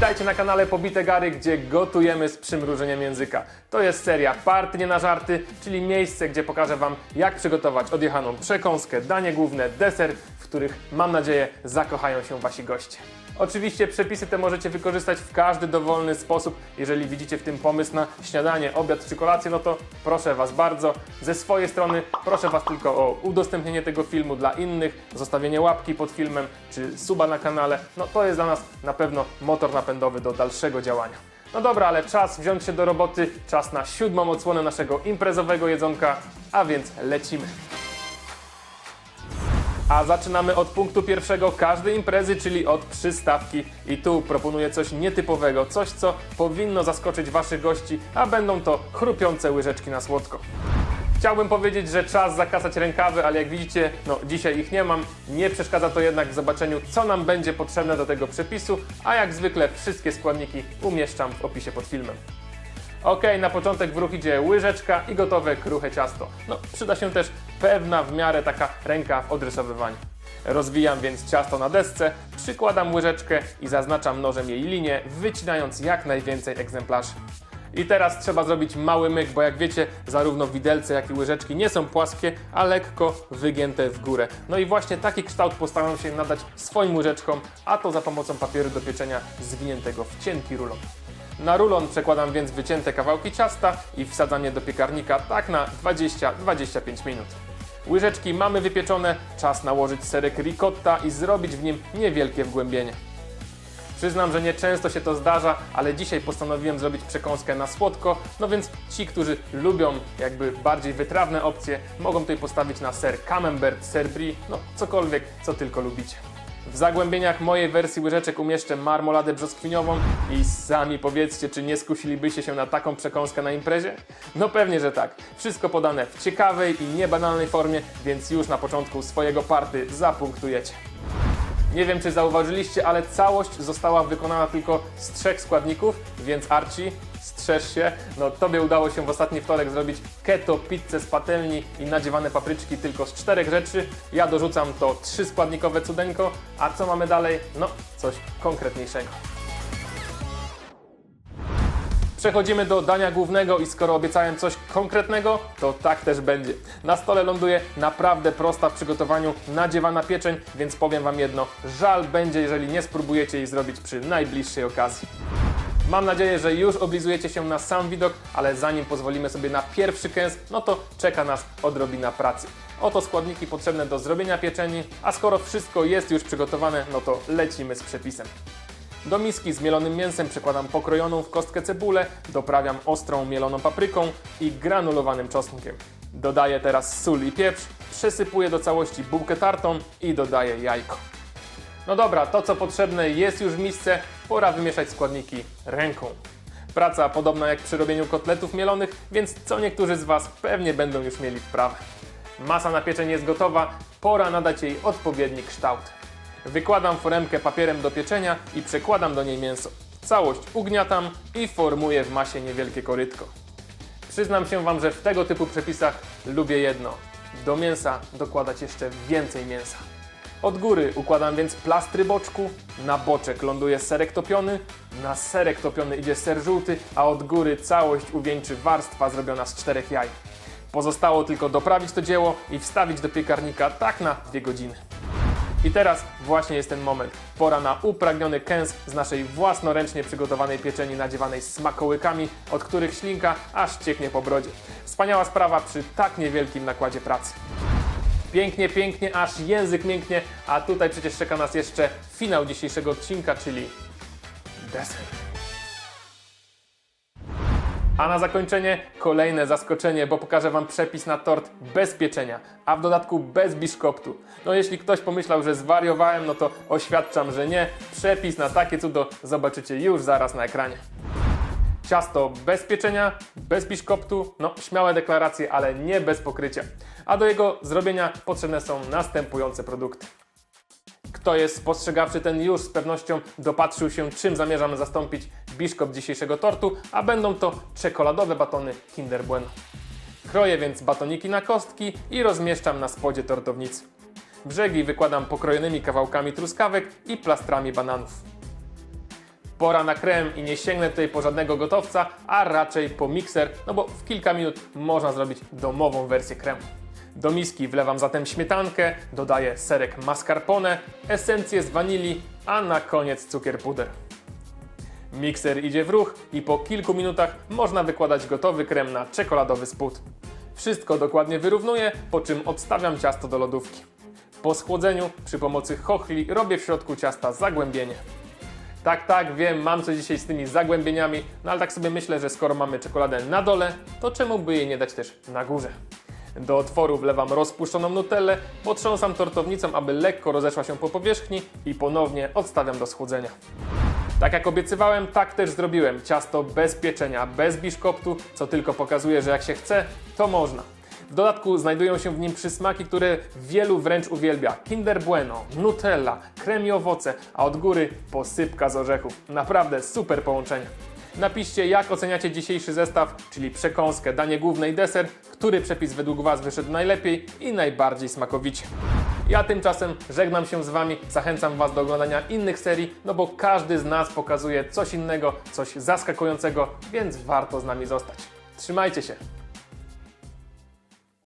Witajcie na kanale Pobite Gary, gdzie gotujemy z przymrużeniem języka. To jest seria Party nie na żarty, czyli miejsce, gdzie pokażę Wam, jak przygotować odjechaną przekąskę, danie główne, deser, w których mam nadzieję zakochają się Wasi goście. Oczywiście przepisy te możecie wykorzystać w każdy dowolny sposób. Jeżeli widzicie w tym pomysł na śniadanie, obiad czy kolację, no to proszę Was bardzo. Ze swojej strony proszę Was tylko o udostępnienie tego filmu dla innych, zostawienie łapki pod filmem czy suba na kanale. No to jest dla nas na pewno motor napędowy do dalszego działania. No dobra, ale czas wziąć się do roboty, czas na siódmą odsłonę naszego imprezowego jedzonka, a więc lecimy. A zaczynamy od punktu pierwszego każdej imprezy, czyli od przystawki. I tu proponuję coś nietypowego, coś co powinno zaskoczyć Waszych gości, a będą to chrupiące łyżeczki na słodko. Chciałbym powiedzieć, że czas zakasać rękawy, ale jak widzicie, no dzisiaj ich nie mam. Nie przeszkadza to jednak w zobaczeniu, co nam będzie potrzebne do tego przepisu, a jak zwykle wszystkie składniki umieszczam w opisie pod filmem. Ok, na początek w ruch idzie łyżeczka i gotowe kruche ciasto. No, przyda się też pewna w miarę taka ręka w odrysowywaniu. Rozwijam więc ciasto na desce, przykładam łyżeczkę i zaznaczam nożem jej linię, wycinając jak najwięcej egzemplarzy. I teraz trzeba zrobić mały myk, bo jak wiecie, zarówno widelce, jak i łyżeczki nie są płaskie, a lekko wygięte w górę. No i właśnie taki kształt postaram się nadać swoim łyżeczkom, a to za pomocą papieru do pieczenia zwiniętego w cienki rulon. Na rulon przekładam więc wycięte kawałki ciasta i wsadzam je do piekarnika tak na 20-25 minut. Łyżeczki mamy wypieczone, czas nałożyć serek ricotta i zrobić w nim niewielkie wgłębienie. Przyznam, że nie często się to zdarza, ale dzisiaj postanowiłem zrobić przekąskę na słodko, no więc ci, którzy lubią jakby bardziej wytrawne opcje, mogą tutaj postawić na ser camembert, ser brie, no cokolwiek, co tylko lubicie. W zagłębieniach mojej wersji łyżeczek umieszczę marmoladę brzoskwiniową i sami powiedzcie, czy nie skusilibyście się na taką przekąskę na imprezie? No pewnie, że tak. Wszystko podane w ciekawej i niebanalnej formie, więc już na początku swojego party zapunktujecie. Nie wiem, czy zauważyliście, ale całość została wykonana tylko z trzech składników, więc Archie, strzeż się. No, tobie udało się w ostatni wtorek zrobić keto pizzę z patelni i nadziewane papryczki tylko z czterech rzeczy. Ja dorzucam to trzy składnikowe cudeńko, a co mamy dalej? No, coś konkretniejszego. Przechodzimy do dania głównego i skoro obiecałem coś konkretnego, to tak też będzie. Na stole ląduje naprawdę prosta w przygotowaniu nadziewana pieczeń, więc powiem Wam jedno, żal będzie, jeżeli nie spróbujecie jej zrobić przy najbliższej okazji. Mam nadzieję, że już oblizujecie się na sam widok, ale zanim pozwolimy sobie na pierwszy kęs, no to czeka nas odrobina pracy. Oto składniki potrzebne do zrobienia pieczeni, a skoro wszystko jest już przygotowane, no to lecimy z przepisem. Do miski z mielonym mięsem przekładam pokrojoną w kostkę cebulę, doprawiam ostrą mieloną papryką i granulowanym czosnkiem. Dodaję teraz sól i pieprz, przesypuję do całości bułkę tartą i dodaję jajko. No dobra, to co potrzebne jest już w misce, pora wymieszać składniki ręką. Praca podobna jak przy robieniu kotletów mielonych, więc co niektórzy z Was pewnie będą już mieli wprawę. Masa na pieczeń jest gotowa, pora nadać jej odpowiedni kształt. Wykładam foremkę papierem do pieczenia i przekładam do niej mięso. Całość ugniatam i formuję w masie niewielkie korytko. Przyznam się Wam, że w tego typu przepisach lubię jedno. Do mięsa dokładać jeszcze więcej mięsa. Od góry układam więc plastry boczku, na boczek ląduje serek topiony, na serek topiony idzie ser żółty, a od góry całość uwieńczy warstwa zrobiona z czterech jaj. Pozostało tylko doprawić to dzieło i wstawić do piekarnika tak na dwie godziny. I teraz właśnie jest ten moment. Pora na upragniony kęs z naszej własnoręcznie przygotowanej pieczeni nadziewanej smakołykami, od których ślinka aż cieknie po brodzie. Wspaniała sprawa przy tak niewielkim nakładzie pracy. Pięknie, pięknie, aż język mięknie, a tutaj przecież czeka nas jeszcze finał dzisiejszego odcinka, czyli deser. A na zakończenie kolejne zaskoczenie, bo pokażę Wam przepis na tort bez pieczenia, a w dodatku bez biszkoptu. No jeśli ktoś pomyślał, że zwariowałem, no to oświadczam, że nie. Przepis na takie cudo zobaczycie już zaraz na ekranie. Ciasto bez pieczenia, bez biszkoptu, no śmiałe deklaracje, ale nie bez pokrycia. A do jego zrobienia potrzebne są następujące produkty. Kto jest spostrzegawczy, ten już z pewnością dopatrzył się, czym zamierzam zastąpić biszkopt dzisiejszego tortu, a będą to czekoladowe batony Kinder Bueno. Kroję więc batoniki na kostki i rozmieszczam na spodzie tortownicy. Brzegi wykładam pokrojonymi kawałkami truskawek i plastrami bananów. Pora na krem i nie sięgnę tutaj po żadnego gotowca, a raczej po mikser, no bo w kilka minut można zrobić domową wersję kremu. Do miski wlewam zatem śmietankę, dodaję serek mascarpone, esencję z wanilii, a na koniec cukier puder. Mikser idzie w ruch i po kilku minutach można wykładać gotowy krem na czekoladowy spód. Wszystko dokładnie wyrównuję, po czym odstawiam ciasto do lodówki. Po schłodzeniu przy pomocy chochli robię w środku ciasta zagłębienie. Tak, tak, wiem, mam coś dzisiaj z tymi zagłębieniami, no ale tak sobie myślę, że skoro mamy czekoladę na dole, to czemu by jej nie dać też na górze? Do otworu wlewam rozpuszczoną nutellę, potrząsam tortownicą, aby lekko rozeszła się po powierzchni i ponownie odstawiam do schłodzenia. Tak jak obiecywałem, tak też zrobiłem. Ciasto bez pieczenia, bez biszkoptu, co tylko pokazuje, że jak się chce, to można. W dodatku znajdują się w nim przysmaki, które wielu wręcz uwielbia. Kinder Bueno, Nutella, krem i owoce, a od góry posypka z orzechów. Naprawdę super połączenie. Napiszcie, jak oceniacie dzisiejszy zestaw, czyli przekąskę, danie główne i deser, który przepis według Was wyszedł najlepiej i najbardziej smakowicie. Ja tymczasem żegnam się z Wami, zachęcam Was do oglądania innych serii, no bo każdy z nas pokazuje coś innego, coś zaskakującego, więc warto z nami zostać. Trzymajcie się!